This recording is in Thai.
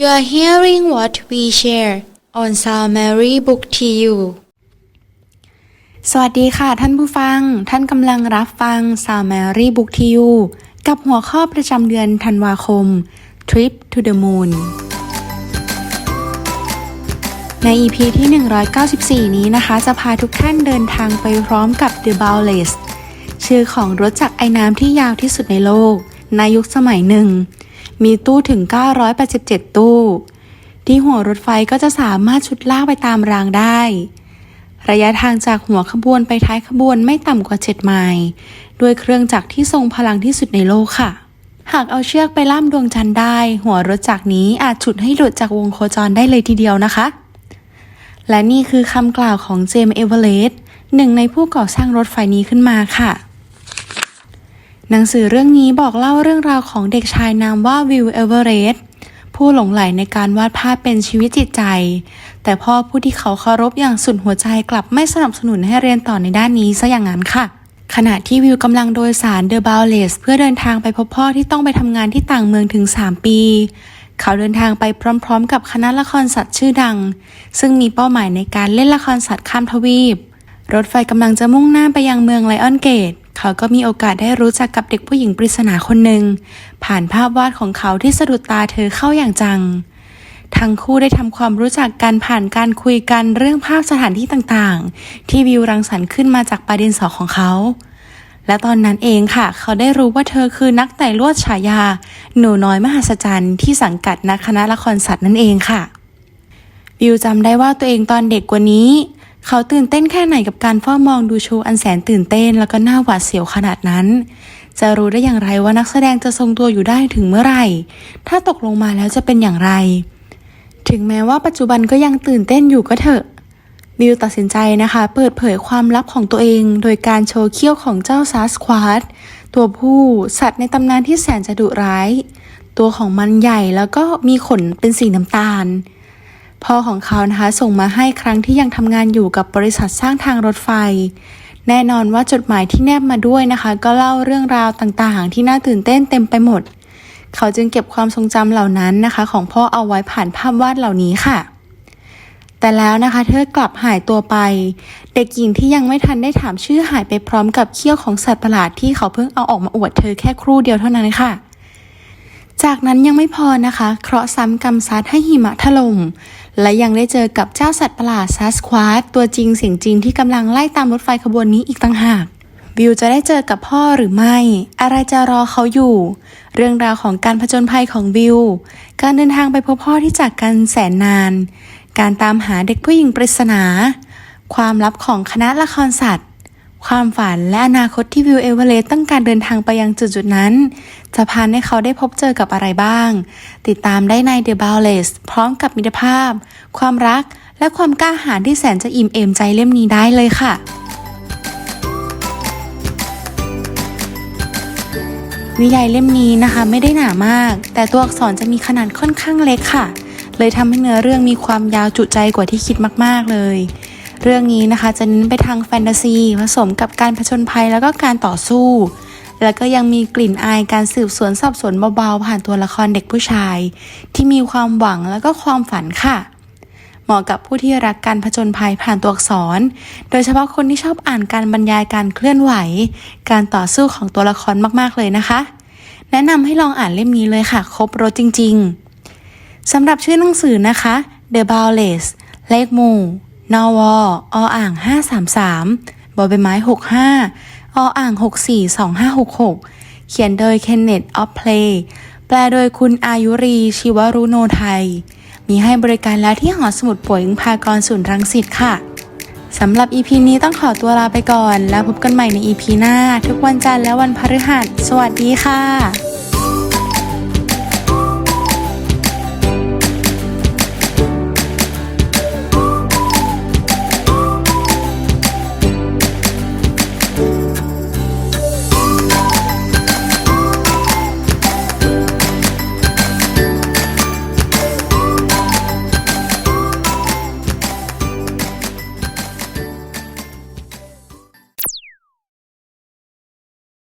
You are hearing what we share on Sound Mary Book to You สวัสดีค่ะท่านผู้ฟัง ท่านกำลังรับฟัง s o u n d Mary Book to You กับหัวข้อประจำเดือนธันวาคม Trip to the Moon ใน EP ที่ 194 นี้นะคะ จะพาทุกท่านเดินทางไปพร้อมกับ The Boundless ชื่อของรถจักรไอ้น้ำที่ยาวที่สุดในโลก ในยุคสมัยหนึ่ง มีตู้ถึง 987 ตู้ ที่หัวรถไฟก็จะสามารถชุดลากไปตามรางได้ ระยะทางจากหัวขบวนไปท้ายขบวนไม่ต่ำกว่า7ไมล์ด้วยเครื่องจักรที่ทรงพลังที่สุดในโลกค่ะ หากเอาเชือกไปล่ามดวงจันทร์ได้ หัวรถจักรนี้อาจฉุดให้หลุดจากวงโคจรได้เลยทีเดียวนะคะ และนี่คือคำกล่าวของเจมส์เอเวอเรสต์หนึ่งในผู้ก่อสร้างรถไฟนี้ขึ้นมาค่ะ หนังสือเรื่องนี้บอกเล่าเรื่องราวของเด็กชายนามว่าวิลเอเวอเรสต์ผู้หลงใหลในการวาดภาพเป็นชีวิตจิตใจ แต่พ่อผู้ที่เขาเคารพอย่างสุดหัวใจกลับไม่สนับสนุนให้เรียนต่อในด้านนี้ซะอย่างนั้นค่ะ ขณะที่วิวกำลังโดยสารเดอะบ u ลเลสเพื่อเดินทางไปพบพ่อที่ต้องไปทำงานที่ต่างเมืองถึง 3 ปี เขาเดินทางไปพร้อม ๆ กับคณะละครสัตว์ชื่อดัง ซึ่งมีเป้าหมายในการเล่นละครสัตว์ข้ามทวีป รถไฟกำลังจะมุ่งหน้าไปยังเมืองไลออนเกต เขาก็มีโอกาสได้รู้จักกับเด็กผู้หญิงปริศนาคนหนึ่งผ่านภาพวาดของเขาที่สะดุดตาเธอเข้าอย่างจัง ทั้งคู่ได้ทำความรู้จักกันผ่านการคุยกันเรื่องภาพสถานที่ต่างๆ ที่วิวรังสรรค์ขึ้นมาจากประเด็นสอของเขา และตอนนั้นเองค่ะ เขาได้รู้ว่าเธอคือนักไต่ลวดฉายา หนูน้อยมหัศจรรย์ที่สังกัดนักคณะละครสัตว์นั่นเองค่ะวิวจำได้ว่าตัวเองตอนเด็กกว่านี้ เขาตื่นเต้นแค่ไหนกับการเฝ้ามองดูโชว์อันแสนตื่นเต้นแล้วก็น่าหวาดเสียวขนาดนั้น จะรู้ได้อย่างไรว่านักแสดงจะทรงตัวอยู่ได้ถึงเมื่อไหร่ ถ้าตกลงมาแล้วจะเป็นอย่างไร ถึงแม้ว่าปัจจุบันก็ยังตื่นเต้นอยู่ก็เถอะวิวตัดสินใจนะคะ เปิดเผยความลับของตัวเอง โดยการโชว์เขี้ยวของเจ้าซาสควาดตัวผู้สัตว์ในตำนานที่แสนจะดุร้าย ตัวของมันใหญ่แล้วก็มีขนเป็นสีน้ำตาล พ่อของเขานะคะส่งมาให้ครั้งที่ยังทำงานอยู่กับบริษัทสร้างทางรถไฟ แน่นอนว่าจดหมายที่แนบมาด้วยนะคะ ก็เล่าเรื่องราวต่างๆ ที่น่าตื่นเต้นเต็มไปหมด เขาจึงเก็บความทรงจำเหล่านั้นนะคะ ของพ่อเอาไว้ผ่านภาพวาดเหล่านี้ค่ะ แต่แล้วนะคะ เธอกลับหายตัวไป เด็กหญิงที่ยังไม่ทันได้ถามชื่อหายไปพร้อมกับเขี้ยวของสัตว์ประหลาดที่เขาเพิ่งเอาออกมาอวดเธอแค่ครู่เดียวเท่านั้นค่ะ จากนั้นยังไม่พอนะคะ เคราะห์ซ้ำกรรมซัดให้หิมะถล่ม และยังได้เจอกับเจ้าสัตว์ประหลาดซัสควาดตัวจริงเสียงจริงที่กำลังไล่ตามรถไฟขบวนนี้อีกต่างหากวิวจะได้เจอกับพ่อหรือไม่ อะไรจะรอเขาอยู่ เรื่องราวของการผจญภัยของวิว การเดินทางไปพบพ่อที่จากกันแสนนาน การตามหาเด็กผู้หญิงปริศนา ความลับของคณะละครสัตว์ ความฝันและอนาคตที่วิวเอเวอเรสต์ต้องการเดินทางไปยังจุดจุดๆนั้น จะพาให้เขาได้พบเจอกับอะไรบ้าง ติดตามได้ใน The Boundless พร้อมกับมิตรภาพ ความรัก และความกล้าหาญที่แสนจะอิ่มเอมใจเล่มนี้ได้เลยค่ะนิยายเล่มนี้นะคะไม่ได้หนามาก แต่ตัวอักษรจะมีขนาดค่อนข้างเล็กค่ะ เลยทำให้เนื้อเรื่องมีความยาวจุใจกว่าที่คิดมาก ๆ เลย เรื่องนี้นะคะจะเน้นไปทางแฟนตาซีผสมกับการผจญภัยแล้วก็การต่อสู้ แล้วก็ยังมีกลิ่นอายการสืบสวนสอบสวนเบาๆผ่านตัวละครเด็กผู้ชาย ที่มีความหวังแล้วก็ความฝันค่ะ เหมาะกับผู้ที่รักการผจญภัยผ่านตัวอักษร โดยเฉพาะคนที่ชอบอ่านการบรรยายการเคลื่อนไหว การต่อสู้ของตัวละครมากๆเลยนะคะ แนะนำให้ลองอ่านเล่มนี้เลยค่ะ ครบรถจริง ๆสำหรับชื่อหนังสือนะคะ The Boundless เลขหมู่ นวออ่าง 533บอใบไม้ 65ออ่าง 642566 เขียนโดย Kenneth of Play แปลโดยคุณอายุรีชิวรุโนไทย มีให้บริการแล้วที่หอสมุดป่วยอิงพากรศูนย์รังสิตค่ะสำหรับ EP นี้ต้องขอตัวลาไปก่อน แล้วพบกันใหม่ใน EP หน้า ทุกวันจันทร์และวันพฤหัส สวัสดีค่ะ